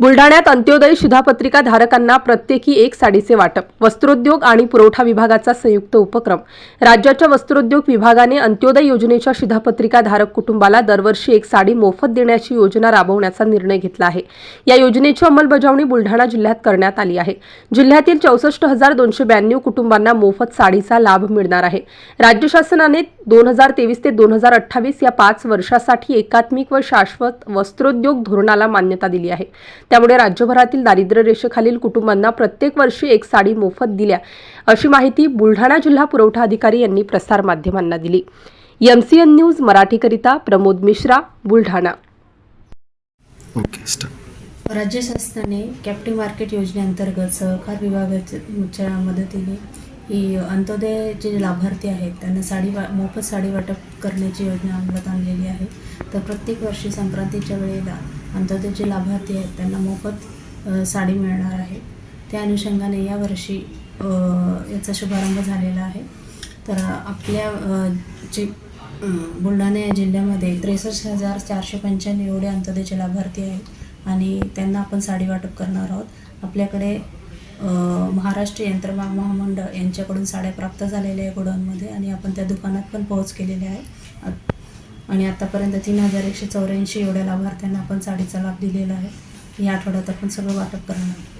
बुलढाण्यात अंत्योदय शिधापत्रिका धारकांना प्रत्येकी एक साडीचे वाटप वस्त्रोद्योग आणि पुरवठा विभागाचा संयुक्त उपक्रम. राज्याच्या वस्त्रोद्योग विभागाने अंत्योदय योजनेच्या शिधापत्रिका धारक कुटुंबाला दरवर्षी एक साडी मोफत देण्याची योजना राबवण्याचा निर्णय घेतला आहे. या योजनेची अंमलबजावणी बुलढाणा जिल्ह्यात करण्यात आली आहे. जिल्ह्यातील चौसष्ट हजार दोनशे ब्याण्णव कुटुंबांना मोफत साडीचा लाभ मिळणार आहे. राज्य शासनाने दोन हजार तेवीस ते दोन हजार अठ्ठावीस या पाच वर्षासाठी एकात्मिक व शाश्वत वस्त्रोद्योग धोरणाला मान्यता दिली आहे. त्यामुळे राज्यभरातील दारिद्र्य रेषेखालील कुटुंबांना प्रत्येक वर्षी एक साडी मोफत दिल्या. अशी माहिती बुलढाणा जिल्हा पुरवठा अधिकारी यांनी प्रसारमाध्यमांना दिली. एमसीएन न्यूज मराठीकरिता प्रमोद मिश्रा बुलढाणा. ओके स्टार्ट राज्य शासनाने कॅप्टिव्ह मार्केट योजनेअंतर्गत सहकार विभागाच्या मदतीने ही अंत्योदय जे लाभार्थी आहेत त्यांना साडी वा मोफत साडी वाटप करण्याची योजना अंमलात आणलेली आहे. तर प्रत्येक वर्षी संक्रांतीच्या वेळेला अंत्योदयचे लाभार्थी आहेत त्यांना मोफत साडी मिळणार आहे. त्या अनुषंगाने यावर्षी याचा शुभारंभ झालेला आहे. तर आपल्या जे बुलढाणा या जिल्ह्यामध्ये त्रेसष्ट हजार चारशे पंच्याण्णव एवढे अंत्योदयचे लाभार्थी आहेत आणि त्यांना आपण साडी वाटप करणार आहोत. आपल्याकडे महाराष्ट्र यंत्रमाग महामंडळ यांच्याकडून साड्या प्राप्त झालेल्या आहे गोडाऊनमध्ये आणि आपण त्या दुकानात पण पोहोच केलेले आहे. आणि आतापर्यंत तीन हजार एकशे चौऱ्याऐंशी एवढ्या लाभार्थ्यांना आपण साडीचा लाभ दिलेला आहे. या आठवड्यात आपण सगळं वाटप करणार आहोत.